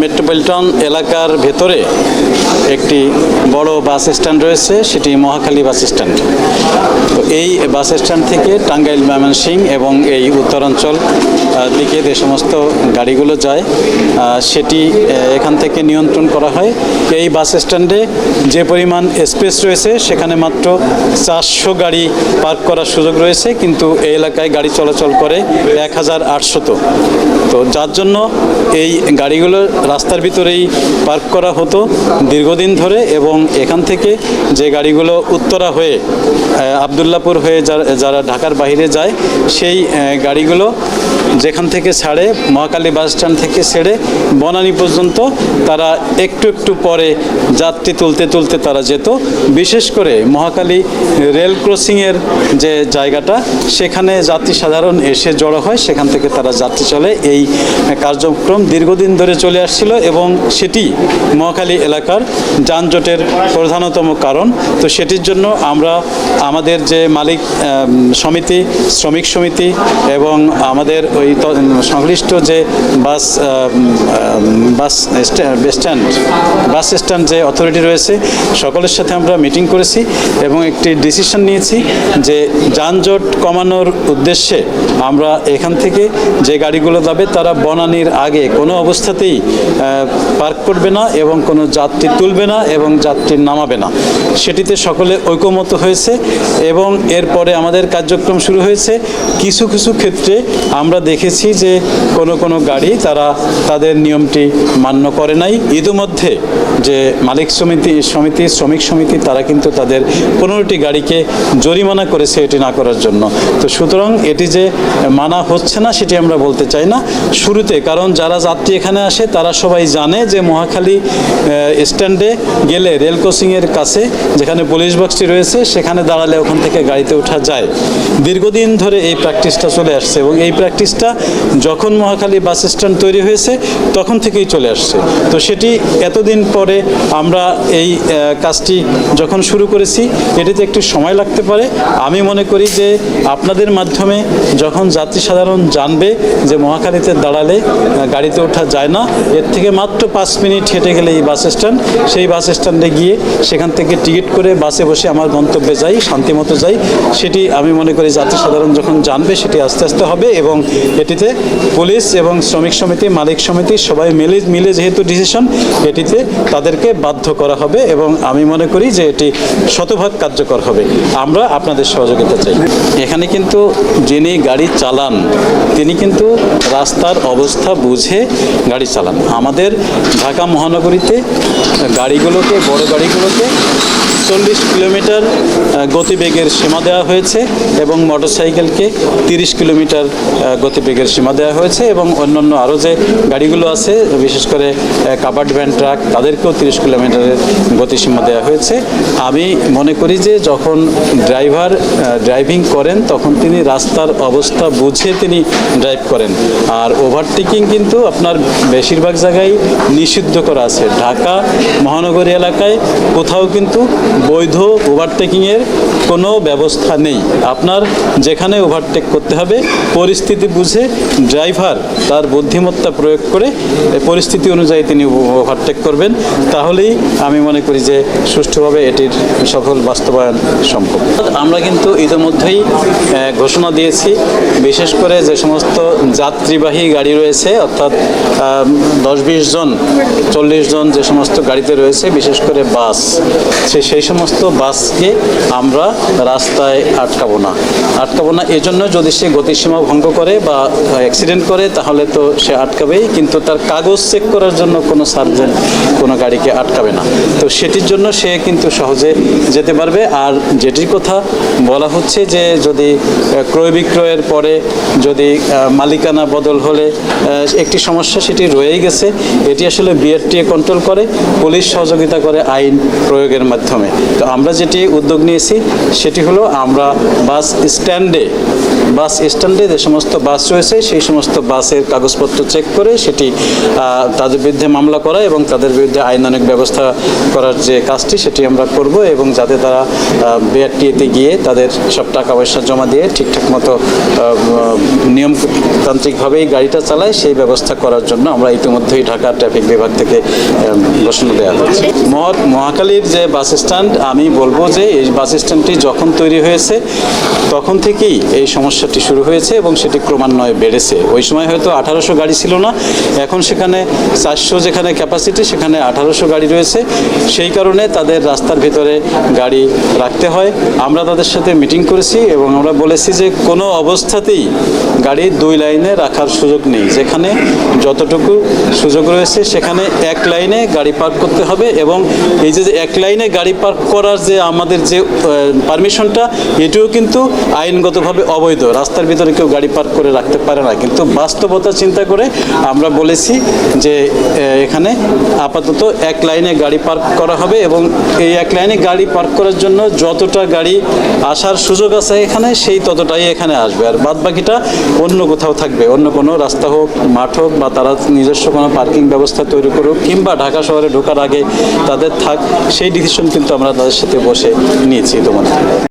Metropolitan এলাকার ভেতরে একটি বড় বাস স্ট্যান্ড রয়েছে, সেটি মহাখালী বাস স্ট্যান্ড। তো এই বাস স্ট্যান্ড থেকে টাঙ্গাইল ময়মনসিং এবং এই উত্তরাঞ্চল দিকে যে সমস্ত গাড়িগুলো যায় সেটি এখান থেকে নিয়ন্ত্রণ করা হয়। এই বাস স্ট্যান্ডে যে পরিমাণ স্পেস রয়েছে, সেখানে মাত্র চারশো গাড়ি পার্ক করার সুযোগ রয়েছে, কিন্তু এই এলাকায় গাড়ি চলাচল করে এক হাজার আটশত। তো যার জন্য এই গাড়িগুলো রাস্তার ভিতরেই পার্ক করা হতো দীর্ঘদিন ধরে এবং এখান থেকে যে গাড়িগুলো উত্তরা হয়ে আবদুল্লাপুর হয়ে যারা ঢাকার বাইরে যায়, সেই গাড়িগুলো যেখান থেকে ছাড়ে, মহাকালী বাস স্ট্যান্ড থেকে ছেড়ে বনানী পর্যন্ত তারা একটু একটু পরে যাত্রী তুলতে তুলতে তারা যেত। বিশেষ করে মহাকালী রেল ক্রসিংয়ের যে জায়গাটা, সেখানে যাত্রী সাধারণ এসে জড়ো হয়, সেখান থেকে তারা যাত্রী চলে। এই কার্যক্রম দীর্ঘদিন ধরে চলে আসছিল এবং সেটি মহাখালী এলাকার যানজটের প্রধানতম কারণ। তো সেটির জন্য আমরা আমাদের যে মালিক সমিতি, শ্রমিক সমিতি এবং আমাদের ওই সংশ্লিষ্ট যে bus bus stand- stand bus stand যে অথরিটি রয়েছে, সকলের সাথে আমরা মিটিং করেছি এবং একটি ডিসিশন নিয়েছি যে যানজট কমানোর উদ্দেশ্যে আমরা এখান থেকে যে গাড়িগুলো যাবে তারা বনানির আগে কোনো অবস্থাতেই পার্ক করবে না এবং কোনো যাত্রী তুলবে না এবং যাত্রী নামাবে না। সেটিতে সকলে ঐকমত হয়েছে এবং এরপরে আমাদের কার্যক্রম শুরু হয়েছে। কিছু কিছু ক্ষেত্রে আমরা দেখেছি যে কোনো কোনো গাড়ি তারা তাদের নিয়মটি মান্য করে নাই। ইতিমধ্যে যে মালিক সমিতি সমিতি, শ্রমিক সমিতি, তারা কিন্তু তাদের পনেরোটি গাড়িকে জরিমানা করেছে এটি না করার জন্য। তো সুতরাং এটি যে মানা হচ্ছে না সেটি আমরা বলতে চাই না শুরুতে, কারণ যারা যাত্রী এখানে আসে তারা সবাই জানে যে মহাখালী স্ট্যান্ডে গেলে রেল ক্রসিংয়ের কাছে যেখানে পুলিশ বক্সটি রয়েছে সেখানে দাঁড়ালে ওখান থেকে গাড়িতে ওঠা যায়। দীর্ঘদিন ধরে এই প্র্যাকটিসটা চলে আসছে এবং এই প্র্যাকটিসটা যখন মহাখালী বাস স্ট্যান্ড তৈরি হয়েছে, তখন থেকেই চলে আসছে। তো সেটি এতদিন পরে আমরা এই কাজটি যখন শুরু করেছি, এটিতে একটু সময় লাগতে পারে। আমি মনে করি যে আপনাদের মাধ্যমে যখন যাত্রী সাধারণ জানবে যে মহাখালীতে দাঁড়ালে গাড়িতে ওঠা যায় না, এর থেকে মাত্র পাঁচ মিনিট হেঁটে গেলে এই বাস স্ট্যান্ড। সেই বাস স্ট্যান্ডে গিয়ে সেখান থেকে টিকিট করে বাসে বসে আমার গন্তব্যে যাই, শান্তিমতো যাই। সেটি আমি মনে করি যাত্রী সাধারণ যখন জানবে, সেটি আস্তে আস্তে হবে এবং এটিতে পুলিশ এবং শ্রমিক সমিতি, মালিক সমিতি সবাই মিলে মিলে যেহেতু ডিসিশন এটিতে তাদেরকে বাধ্য করা হবে এবং আমি মনে করি যে এটি শতভাগ কার্যকর হবে। আমরা আপনাদের সহযোগিতা চাই। এখানে কিন্তু যিনি গাড়ি চালান, তিনি কিন্তু রাস্তার অবস্থা বুঝে গাড়ি চালান। আমাদের ঢাকা মহানগরীতে গাড়িগুলোকে, বড় গাড়িগুলোকে চল্লিশ কিলোমিটার গতিবেগের সীমা দেওয়া হয়েছে এবং মোটরসাইকেলকে তিরিশ কিলোমিটার আহ, গতিবেগের সীমা দেওয়া হয়েছে এবং অন্যান্য আরও যে গাড়িগুলো আছে বিশেষ করে কাবার্ড ভ্যান ট্রাক তাদেরকেও তিরিশ কিলোমিটারের গতিসীমা দেওয়া হয়েছে। আমি মনে করি যে যখন ড্রাইভার ড্রাইভিং করেন তখন তিনি রাস্তার অবস্থা বুঝে তিনি ড্রাইভ করেন। আর ওভারটেকিং কিন্তু আপনার বেশিরভাগ জায়গায় নিষিদ্ধ করা আছে। ঢাকা মহানগরী এলাকায় কোথাও কিন্তু বৈধ ওভারটেকিংয়ের কোনো ব্যবস্থা নেই। আপনার যেখানে ওভারটেক করতে হবে পরিস্থিতি বুঝে ড্রাইভার তার বুদ্ধিমত্তা প্রয়োগ করে পরিস্থিতি অনুযায়ী তিনি ওভারটেক করবেন। তাহলেই আমি মনে করি যে সুষ্ঠুভাবে এটির সফল বাস্তবায়ন সম্ভব। আমরা কিন্তু ইতিমধ্যেই ঘোষণা দিয়েছি। বিশেষ করে যে সমস্ত যাত্রীবাহী গাড়ি রয়েছে, অর্থাৎ দশ বিশ জন, চল্লিশ জন যে সমস্ত গাড়িতে রয়েছে, বিশেষ করে বাস, সে, সেই সমস্ত বাসকে আমরা রাস্তায় আটকাবো না। আটকাবো না, এজন্য যদি সে গতিসীমা ভঙ্গ করে বা অ্যাক্সিডেন্ট করে, তাহলে তো সে আটকাবেই, কিন্তু তার কাগজ চেক করার জন্য কোনো সার্জেন্ট কোনো গাড়িকে আটকাবে না। তো সেটির জন্য সে কিন্তু সহজে যেতে পারবে। আর যেটির কথা বলা হচ্ছে যে যদি ক্রয় বিক্রয়ের পরে যদি মালিকানা বদল হলে একটি সমস্যা সেটি রয়েই গেছে। এটি আসলে বিআরটিএ কন্ট্রোল করে, পুলিশ সহযোগিতা করে আইন প্রয়োগের মাধ্যমে। তো আমরা যেটি উদ্যোগ নিয়েছি, সেটি হলো আমরা বাস স্ট্যান্ডে বাস স্ট্যান্ডে যে সমস্ত বাস রয়েছে, সেই সমস্ত বাসের কাগজপত্র চেক করে সেটি তাদের বিরুদ্ধে মামলা করা এবং তাদের বিরুদ্ধে আইনানুগ ব্যবস্থা করার যে কাজটি সেটি আমরা করব এবং যাতে তারা বিআরটিএতে গিয়ে তাদের সব টাকা পয়সা জমা দিয়ে ঠিকঠাক মতো নিয়মতান্ত্রিকভাবেই গাড়িটা চালায়, সেই ব্যবস্থা করার জন্য আমরা ইতিমধ্যেই ঢাকা ট্রাফিক বিভাগ থেকে ঘোষণা দেওয়া হয়েছে মহা- মহাখালীর যে বাস স্ট্যান্ড, আমি বলব যে এই বাস স্ট্যান্ডটি যখন তৈরি হয়েছে, তখন থেকেই এই সমস্যাটি শুরু হয়েছে এবং সেটি ক্রমান্বয়ে বেড়েছে। ওই সময় হয়তো আঠারোশো গাড়ি ছিল না, এখন সেখানে চারশো যেখানে ক্যাপাসিটি সেখানে আঠারোশো গাড়ি রয়েছে। সেই কারণে তাদের রাস্তার ভিতরে গাড়ি রাখতে হয়। আমরা তাদের সাথে মিটিং করেছি এবং আমরা বলেছি যে কোনো অবস্থাতেই গাড়ি দুই লাইনে রাখার সুযোগ নেই। যেখানে যতটুকু সুযোগ রয়েছে, সেখানে এক লাইনে গাড়ি পার্ক করতে হবে এবং এই যে এক লাইনে গাড়ি পার্ক করার যে আমাদের যে পারমিশনটা এটিও কিন্তু আইনগতভাবে অবৈধ। রাস্তার ভিতরে কেউ গাড়ি পার্ক করে রাখতে পারে না। কিন্তু বাস্তবতা চিন্তা করে আমরা বলেছি যে এখানে আপাতত এক লাইনে গাড়ি পার্ক করা হবে এবং এই এক লাইনে গাড়ি পার্ক করার জন্য যতটা গাড়ি আসার সুযোগ আছে এখানে, সেই ততটাই এখানে আসবে। আর বাদ বাকিটা অন্য কোথাও থাকবে। অন্য কোনো রাস্তা হোক, মাঠ হোক বা তারা নিজস্ব কোনো পার্কিং ব্যবস্থা তৈরি করুক কিংবা ঢাকা শহরে ঢোকার আগে তাদের থাক, সেই ডিসিশন কিন্তু আমরা তাদের সাথে বসে নিয়েছি ইতিমধ্যে